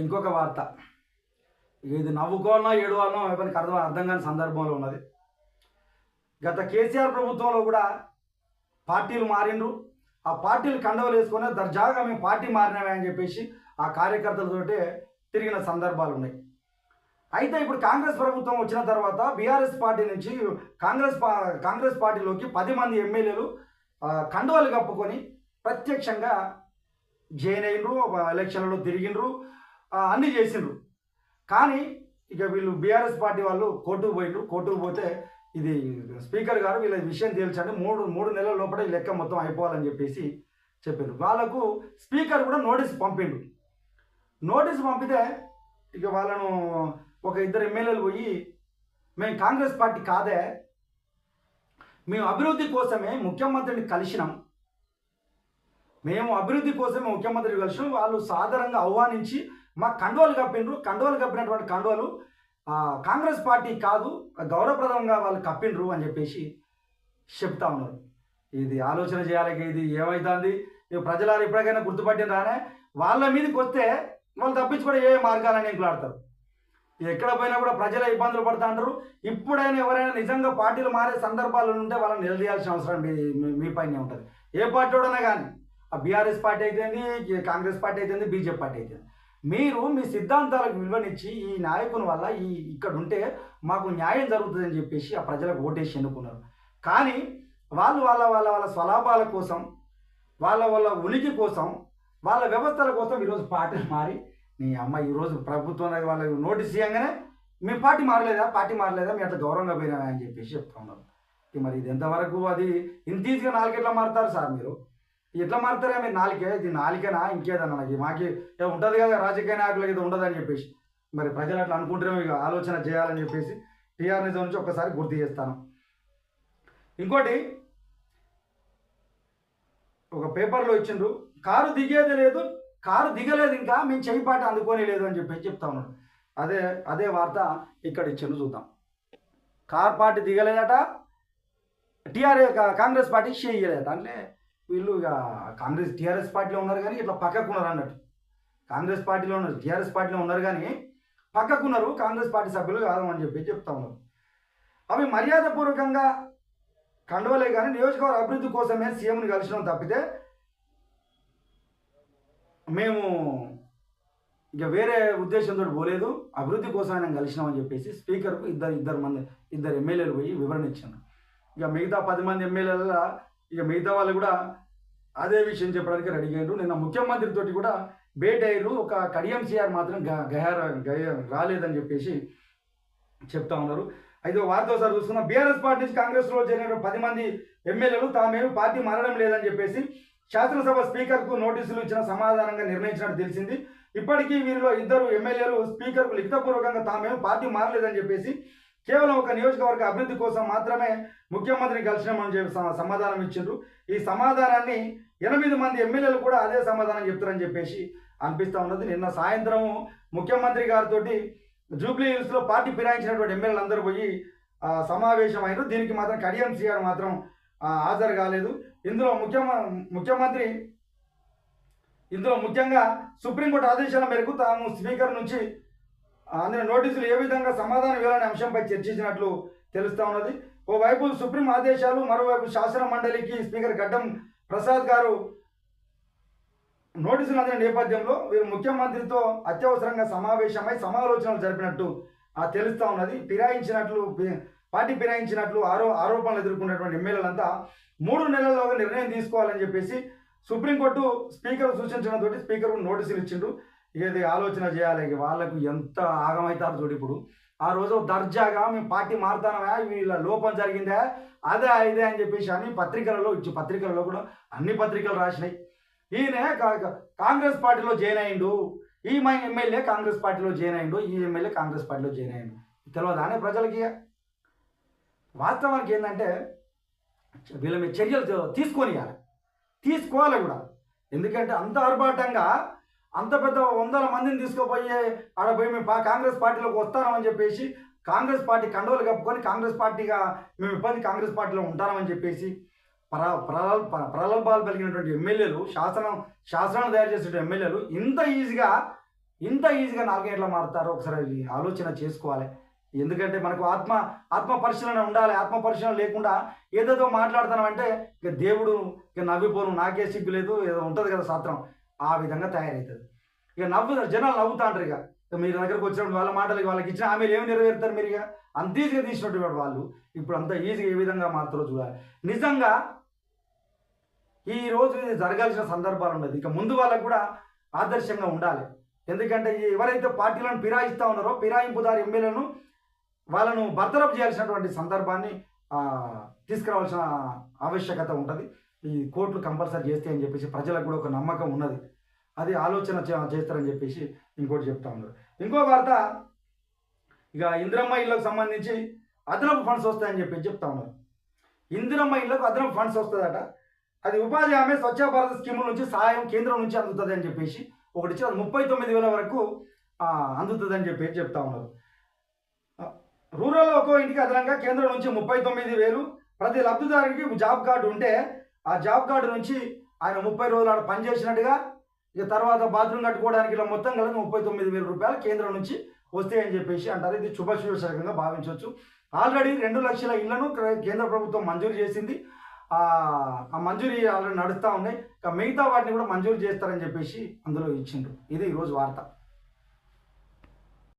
ఇంకొక వార్త. ఇది నవ్వుకోనో ఏడవాలనో ఎవరికి అర్థం అర్థం కాని సందర్భంలో ఉన్నది. గత కేసీఆర్ ప్రభుత్వంలో కూడా పార్టీలు మారిండ్రు. ఆ పార్టీలు కండవలు వేసుకొని దర్జాగా మేము పార్టీ మారినామే అని చెప్పేసి ఆ కార్యకర్తలతోటే తిరిగిన సందర్భాలు ఉన్నాయి. అయితే ఇప్పుడు కాంగ్రెస్ ప్రభుత్వం వచ్చిన తర్వాత బీఆర్ఎస్ పార్టీ నుంచి కాంగ్రెస్ పా కాంగ్రెస్ పార్టీలోకి పది మంది ఎమ్మెల్యేలు కండవలు కండువాలు కప్పుకొని ప్రత్యక్షంగా జాయిన్ అయినరు. ఎలక్షన్లలో తిరిగిండ్రు. అన్నీ చేసిండ్రు. కానీ ఇక వీళ్ళు బీఆర్ఎస్ పార్టీ వాళ్ళు కోర్టుకు పోయిండ్రు. కోర్టుకు పోతే ఇది స్పీకర్ గారు వీళ్ళ విషయం తేల్చండి. మూడు మూడు నెలల లోపల ఈ లెక్క మొత్తం అయిపోవాలని చెప్పేసి చెప్పారు వాళ్ళకు స్పీకర్ కూడా నోటీస్ పంపిండు. నోటీస్ పంపితే ఇక వాళ్ళను ఒక ఇద్దరు ఎమ్మెల్యేలు పోయి మేము కాంగ్రెస్ పార్టీ కాదే. మేము అభివృద్ధి కోసమే ముఖ్యమంత్రిని కలిసినాం. మేము అభివృద్ధి కోసమే ముఖ్యమంత్రిని కలిసినాం. వాళ్ళు సాధారణంగా ఆహ్వానించి మా కండువాలు కప్పిండ్రు కండువాలు కప్పినటువంటి కండువాలు కాంగ్రెస్ పార్టీ కాదు గౌరవప్రదంగా వాళ్ళు కప్పిండ్రు అని చెప్పేసి చెప్తా ఉన్నారు. ఇది ఆలోచన చేయాలి ఇది ఏమవుతుంది ప్రజలారు ఎప్పటికైనా గుర్తుపట్టిన రానే వాళ్ళ మీదకి వస్తే వాళ్ళు తప్పించుకోవడం ఏ మార్గాలని ఎంకులాడతారు ఎక్కడ పోయినా కూడా ప్రజల ఇబ్బందులు పడుతూ ఉంటారు ఇప్పుడైనా ఎవరైనా నిజంగా పార్టీలు మారే సందర్భాలు ఉంటే వాళ్ళని నిలదీయాల్సిన అవసరం మీ మీ- పైనే ఉంటుంది. ఏ పార్టీ వాడైనా కానీ ఆ బీఆర్ఎస్ పార్టీ అయితేంది కాంగ్రెస్ పార్టీ అయితేంది బీజేపీ పార్టీ అయితేంది. మీరు మీ సిద్ధాంతాలకు విలువనిచ్చి ఈ నాయకుని వల్ల ఈ ఇక్కడ ఉంటే మాకు న్యాయం జరుగుతుందని చెప్పేసి ఆ ప్రజలకు ఓటేసి ఎన్నుకున్నారు. కానీ వాళ్ళు వాళ్ళ వాళ్ళ వాళ్ళ స్వలాభాల కోసం వాళ్ళ వాళ్ళ ఉనికి కోసం వాళ్ళ వ్యవస్థల కోసం ఈరోజు పార్టీలు మారి నీ అమ్మ ఈరోజు ప్రభుత్వం వాళ్ళకి నోటీస్ ఇవ్వగానే మీ పార్టీ మారలేదా? పార్టీ మారలేదా? మీ అంత గౌరవంగా పోయినా అని చెప్పేసి చెప్తా ఉన్నారు. మరి ఇది ఎంతవరకు అది ఇంత ఈజీగా నాలుగేట్లా మారుతారు సార్ మీరు? ఎట్లా మారుతారా మీరు? నాలుగే ఇది నాలుగేనా ఇంకేదన్నా నాకు మాకి ఉంటుంది కదా రాజకీయ నాయకులకి ఇది ఉండదని చెప్పేసి. మరి ప్రజలు అట్లా అనుకుంటారేమో ఇక ఆలోచన చేయాలని చెప్పేసి టీఆర్ నిజం నుంచి ఒక్కసారి గుర్తు చేస్తాను. ఇంకోటి ఒక పేపర్లో ఇచ్చిండ్రు కారు దిగేది లేదు కారు దిగలేదు ఇంకా మేము చెయ్యి పాట అందుకోనే లేదు అని చెప్పేసి చెప్తా ఉన్నాడు. అదే అదే వార్త ఇక్కడ ఇచ్చిండు చూద్దాం. కార్ పార్టీ దిగలేదట టీఆర్ఏ కాంగ్రెస్ పార్టీ చేయలేదట అంటే వీళ్ళు ఇక కాంగ్రెస్ టీఆర్ఎస్ పార్టీలో ఉన్నారు కానీ ఇట్లా పక్కకు ఉన్నారు అన్నట్టు. కాంగ్రెస్ పార్టీలో ఉన్నారు టీఆర్ఎస్ పార్టీలో ఉన్నారు కానీ పక్కకున్నారు కాంగ్రెస్ పార్టీ సభ్యులు కాదని చెప్పి చెప్తా ఉన్నారు. అవి మర్యాదపూర్వకంగా కండవలే కానీ నియోజకవర్గ అభివృద్ధి కోసమే సీఎంని కలిసినాం తప్పితే మేము ఇక వేరే ఉద్దేశంతో పోలేదు. అభివృద్ధి కోసం ఆయన కలిసినామని చెప్పేసి స్పీకర్కు ఇద్దరు ఇద్దరు మంది ఇద్దరు ఎమ్మెల్యేలు పోయి వివరణ ఇచ్చాను ఇక మిగతా పది మంది ఎమ్మెల్యేల ఇక మిగతా వాళ్ళు కూడా అదే విషయం చెప్పడానికి రెడీ అయ్యారు నిన్న ముఖ్యమంత్రితోటి కూడా భేటీ అయ్యారు ఒక కడియం సిఆర్ మాత్రం గ- గయ రాలేదని చెప్పేసి చెప్తా ఉన్నారు. అయితే వార్తో సార్ ఒకసారి బీఆర్ఎస్ పార్టీ నుంచి కాంగ్రెస్లో చేరిన పది మంది ఎమ్మెల్యేలు తామేమి పార్టీ మారడం లేదని చెప్పేసి శాసనసభ స్పీకర్కు నోటీసులు ఇచ్చిన సమాధానంగా నిర్ణయించినట్టు తెలిసింది. ఇప్పటికీ వీరిలో ఇద్దరు ఎమ్మెల్యేలు స్పీకర్కు లిఖితపూర్వకంగా తామేమి పార్టీ మారలేదని చెప్పేసి కేవలం ఒక నియోజకవర్గ అభివృద్ధి కోసం మాత్రమే ముఖ్యమంత్రిని కలిసినామని చెప్పి సమాధానం ఇచ్చిండ్రు. ఈ సమాధానాన్ని ఎనిమిది మంది ఎమ్మెల్యేలు కూడా అదే సమాధానం చెప్తారని చెప్పేసి అనిపిస్తూ ఉన్నది. నిన్న సాయంత్రం ముఖ్యమంత్రి గారితో జూబ్లీ హిల్స్లో పార్టీ ఫిరాయించినటువంటి ఎమ్మెల్యేలు అందరూ పోయి సమావేశం అయినారు దీనికి మాత్రం కడియం సిఆర్ మాత్రం హాజరు కాలేదు. ఇందులో ముఖ్యమ ముఖ్యమంత్రి ఇందులో ముఖ్యంగా సుప్రీంకోర్టు ఆదేశాల మేరకు తాము స్పీకర్ నుంచి అందిన నోటీసులు ఏ విధంగా సమాధానం ఇవ్వాలనే అంశంపై చర్చించినట్లు తెలుస్తా ఉన్నది. ఓవైపు సుప్రీం ఆదేశాలు మరోవైపు శాసన మండలికి స్పీకర్ గడ్డం ప్రసాద్ గారు నోటీసులు అందిన నేపథ్యంలో వీరు ముఖ్యమంత్రితో అత్యవసరంగా సమావేశమై సమాలోచనలు జరిపినట్టు తెలుస్తూ ఉన్నది. ఫిరాయించినట్లు పార్టీ ఫిరాయించినట్లు ఆరో ఆరోపణలు ఎదుర్కొన్నటువంటి ఎమ్మెల్యేలంతా మూడు నెలల్లోగా నిర్ణయం తీసుకోవాలని చెప్పేసి సుప్రీంకోర్టు స్పీకర్ సూచించడంతో స్పీకర్కు నోటీసులు ఇచ్చిండు ఇది ఆలోచన చేయాలి. ఇక వాళ్ళకు ఎంత ఆగమవుతారు చూడు ఇప్పుడు. ఆ రోజు దర్జాగా మేము పార్టీ మారుతానమా వీళ్ళ లోపం జరిగిందా? అదే ఇదే అని చెప్పేసి అని పత్రికలలో ఇచ్చి పత్రికలలో కూడా అన్ని పత్రికలు రాసినాయి. ఈయన కా- కాంగ్రెస్ పార్టీలో జాయిన్ అయిండు. ఈ మా ఎమ్మెల్యే కాంగ్రెస్ పార్టీలో జాయిన్ అయిండు. ఈ ఎమ్మెల్యే కాంగ్రెస్ పార్టీలో జాయిన్ అయిండు. తెలియదానే ప్రజలకి వాస్తవానికి ఏంటంటే వీళ్ళ మీద చర్యలు తీసుకొని తీసుకోవాలి కూడా. ఎందుకంటే అంత ఆర్భాటంగా అంత పెద్ద వందల మందిని తీసుకుపోయే ఆడ పోయి మేము పా- కాంగ్రెస్ పార్టీలోకి వస్తామని చెప్పేసి కాంగ్రెస్ పార్టీ కండవలు కప్పుకొని కాంగ్రెస్ పార్టీగా మేము ఇబ్బంది కాంగ్రెస్ పార్టీలో ఉంటామని చెప్పేసి ప్ర ప్రలల్ ప్ర- కలిగినటువంటి ఎమ్మెల్యేలు శాసనం శాసనాలు తయారు చేసే ఎమ్మెల్యేలు ఇంత ఈజీగా ఇంత ఈజీగా నాలుగేట్లా మారుతారు మారుతారో ఒకసారి ఆలోచన చేసుకోవాలి. ఎందుకంటే మనకు ఆత్మ ఆత్మ పరిశీలన ఉండాలి. ఆత్మ పరిశీలన లేకుండా ఏదేదో మాట్లాడుతున్నామంటే ఇక దేవుడు ఇక నవ్విపోను. నాకే సిగ్గు లేదు. ఏదో ఉంటుంది కదా శాస్త్రం ఆ విధంగా తయారవుతుంది ఇక నవ్వుతారు జనాలు నవ్వుతా ఇక. మీరు దగ్గరకు వచ్చినప్పుడు వాళ్ళ మాటలకి వాళ్ళకి ఇచ్చిన ఆమె ఏమి నెరవేరుతారు మీరు ఇక? అంత ఈజీగా తీసినటువంటి వాళ్ళు. ఇప్పుడు అంత ఈజీగా ఏ విధంగా మారుతారో చూడాలి. నిజంగా ఈ రోజు జరగాల్సిన సందర్భాలు ఉండదు ఇక ముందు వాళ్ళకు కూడా ఆదర్శంగా ఉండాలి. ఎందుకంటే ఎవరైతే పార్టీలను ఫిరాయిస్తూ ఉన్నారో ఫిరాయింపుదారు ఎమ్మెల్యేలను వాళ్ళను బర్తరఫ్ చేయాల్సినటువంటి సందర్భాన్ని తీసుకురావాల్సిన ఆవశ్యకత ఉంటుంది. ఈ కోర్టులు కంపల్సరీ చేస్తే అని చెప్పేసి ప్రజలకు కూడా ఒక నమ్మకం ఉన్నది. అది ఆలోచన చేస్తారని చెప్పేసి ఇంకోటి చెప్తా ఉన్నారు. ఇంకో వార్త ఇక ఇందిరమ్మ ఇళ్ళకు సంబంధించి అదనపు ఫండ్స్ వస్తాయని చెప్పి చెప్తా ఉన్నారు. ఇందిరమ్మ ఇళ్ళకు అదనపు ఫండ్స్ వస్తుందట అది ఉపాధి హామీ స్వచ్ఛ భారత్ స్కీముల నుంచి సహాయం కేంద్రం నుంచి అందుతుంది అని చెప్పేసి ఒకటి ఇచ్చి అది ముప్పై తొమ్మిది వేల వరకు అందుతుంది అని చెప్పి చెప్తా ఉన్నారు. రూరల్ ఒక్కో ఇంటికి అదనంగా కేంద్రం నుంచి ముప్పై తొమ్మిది వేలు ప్రతి లబ్ధిదారుడికి జాబ్ కార్డు ఉంటే ఆ జాబ్ కార్డు నుంచి ఆయన ముప్పై రోజులు ఆడ పనిచేసినట్టుగా ఇక తర్వాత బాత్రూమ్ కట్టుకోవడానికి ఇలా మొత్తం కలిసి ముప్పై తొమ్మిది వేల రూపాయలు కేంద్రం నుంచి వస్తాయని చెప్పేసి అంటారు. ఇది శుభశుభశకంగా భావించవచ్చు. ఆల్రెడీ రెండు లక్షల ఇళ్ళను కేంద్ర ప్రభుత్వం మంజూరు చేసింది. ఆ ఆ మంజూరీ ఆల్రెడీ నడుస్తూ ఉన్నాయి. ఇక మిగతా వాటిని కూడా మంజూరు చేస్తారని చెప్పేసి అందులో ఇచ్చిండ్రు. ఇది ఈరోజు వార్త.